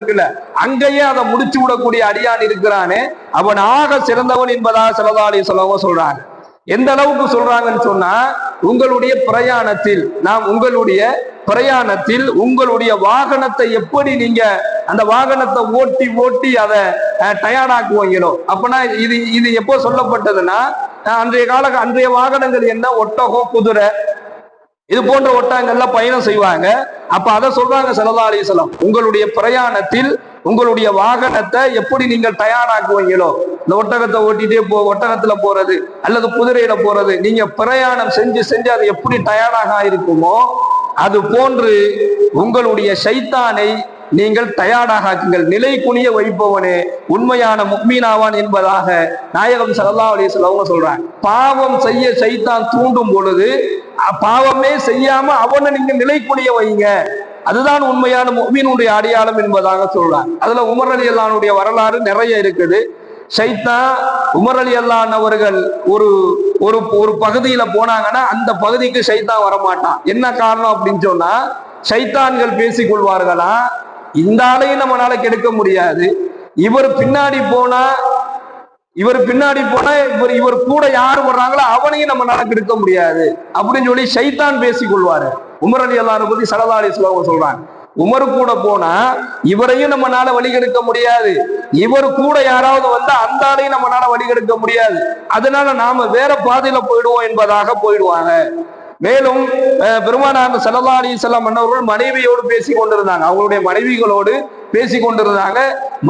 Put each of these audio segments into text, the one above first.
இருக்குல்ல? அங்கேயே அதை முடிச்சு விடக்கூடிய அடியான் இருக்கிறானே. அவன் ஆக சிறந்தவன் என்பதாக சிலதாலி சொல்லவும் சொல்றாங்க. எந்த அளவுக்கு சொல்றாங்கன்னு சொன்னா உங்களுடைய பிரயாணத்தில் நாம் உங்களுடைய பிரயாணத்தில் உங்களுடைய வாகனத்தை எப்படி நீங்க அந்த வாகனத்தை ஓட்டி ஓட்டி அதை டயர்டாக்குவீங்களோ? அப்பனா இது இது எப்போ சொல்லப்பட்டதுன்னா அன்றைய கால அன்றைய வாகனங்கள் என்ன? ஒட்டகம் குதிரை இது போன்ற ஒட்டகங்கள்ல பயணம் செய்வாங்க. அப்ப அதை சொல்றாங்க சல்லா அலிசலம் உங்களுடைய பிரயாணத்தில் உங்களுடைய வாகனத்தை எப்படி நீங்கள் தயாராக்குவீங்களோ? இந்த ஒட்டகத்தை ஓட்டிட்டே போ ஒட்டகத்துல போறது அல்லது குதிரையில போறது நீங்க பிரயாணம் செஞ்சு செஞ்சு அது எப்படி தயாராக இருக்குமோ அது போன்று உங்களுடைய சைத்தானை நீங்கள் தயாராக ஆக்குங்கள். நிலை குனிய வைப்பவனே உண்மையான முக்மீனாவான் என்பதாக நாயகம் சல்லா அலி அவங்க சொல்றாங்க. பாவம் செய்ய சைத்தான் தூண்டும் பொழுது பாவமே செய்யாம அவனை நீங்க நிலை குனிய வைங்க. அதுதான் உண்மையான முக்மீனுடைய அடையாளம் என்பதாக சொல்றாங்க. அதுல உமர் அலி அல்லானுடைய வரலாறு நிறைய இருக்குது. சைத்தான் உமர் அலி அல்லான் அவர்கள் ஒரு ஒரு ஒரு பகுதியில போனாங்கன்னா அந்த பகுதிக்கு சைத்தான் வரமாட்டான். என்ன காரணம் அப்படின்னு சொன்னா சைத்தான்கள் பேசிக் கொள்வார்களா? இந்த ஆளையும் நம்மளால கெடுக்க முடியாது. இவர் பின்னாடி போனா இவர் பின்னாடி போனா இவர் இவர் கூட யார் வர்றாங்களோ அவனையும் நம்மளால கெடுக்க முடியாது. அப்படின்னு சொல்லி சைத்தான் பேசிக் கொள்வாரு. உமர் அலி அல்லாஹ் பத்தி சலதா அலி சொல்றாங்க. உமர் கூட போனா இவரையும் நம்மளால வழிகெடுக்க முடியாது. இவர் கூட யாராவது வந்தா அந்த ஆளையும் நம்மளால வழிகெடுக்க முடியாது. அதனால நாம வேற பாதையில போயிடுவோம் என்பதாக போயிடுவாங்க. மேலும் அஹ், பெருமானார் சல்லா அலி செல்லம் மன்னவர்கள் மனைவியோடு பேசி கொண்டிருந்தாங்க. அவங்களுடைய மனைவிகளோடு பேசி கொண்டிருந்தாங்க.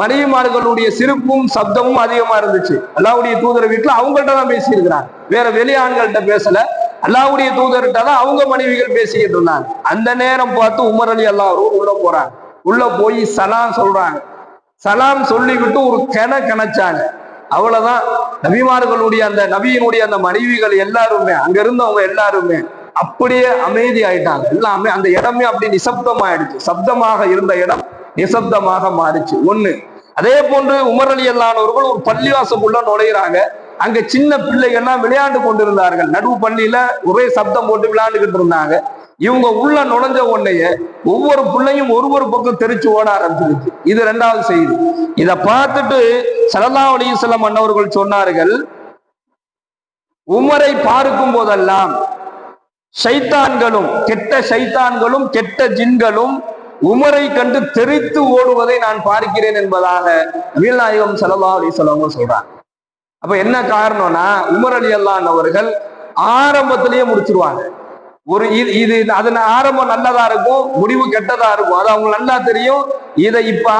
மனைவிமார்களுடைய சிரிப்பும் சப்தமும் அதிகமா இருந்துச்சு. அல்லாவுடைய தூதர் வீட்டுல அவங்கள்ட்ட தான் பேசியிருக்கிறாங்க. வேற வெளி ஆண்கள்ட்ட பேசல. அல்லாவுடைய தூதர்கிட்ட தான் அவங்க மனைவிகள் பேசிக்கிட்டு இருந்தாங்க. அந்த நேரம் பார்த்து உமர் அலி அல்லாஹ் உள்ள போறாங்க. உள்ள போய் சலாம் சொல்றாங்க. சலாம் சொல்லிவிட்டு ஒரு கிண கிணச்சாங்க அவ்வளவுதான். நபிமார்களுடைய அந்த நபியினுடைய அந்த மனைவிகள் எல்லாருமே அங்க இருந்தவங்க எல்லாருமே அப்படியே அமைதி ஆயிட்டாங்க. எல்லாமே அந்த இடமே அப்படி நிசப்தமாயிடுச்சு. சப்தமாக இருந்த இடம் நிசப்தமாக மாறிச்சு. ஒண்ணு அதே போன்று உமர் அலி அல்லானவர்கள் ஒரு பள்ளிவாசக்குள்ள நுழையிறாங்க. அங்க சின்ன பிள்ளைகள்லாம் விளையாண்டு கொண்டிருந்தார்கள். நடுவு பள்ளியில ஒரே சப்தம் போட்டு விளையாண்டுகிட்டு இருந்தாங்க. இவங்க உள்ள நுழைஞ்ச உடனேயே ஒவ்வொரு பிள்ளையும் ஒரு ஒரு பக்கம் தெரிச்சு ஓட ஆரம்பிச்சிருச்சு. இது ரெண்டாவது செய்தி. இதை பார்த்துட்டு சல்லா அலிசல்லம் அண்ணவர்கள் சொன்னார்கள் உமரை பார்க்கும் போதெல்லாம் சைத்தான்களும் கெட்ட சைத்தான்களும் கெட்ட ஜின்களும் உமரை கண்டு தெரித்து ஓடுவதை நான் பார்க்கிறேன் என்பதாக வீழ்நாயகம் செலவா அலி செலவங்க சொல்றாங்க. அப்ப என்ன காரணம்னா உமர் அலி அல்லான் அவர்கள் ஆரம்பத்திலேயே முடிச்சிருவாங்க. ஒரு இது இது அதன் ஆரம்பம் நல்லதா இருக்கும் முடிவு கெட்டதா இருக்கும். அது அவங்க நல்லா தெரியும். இதை இப்ப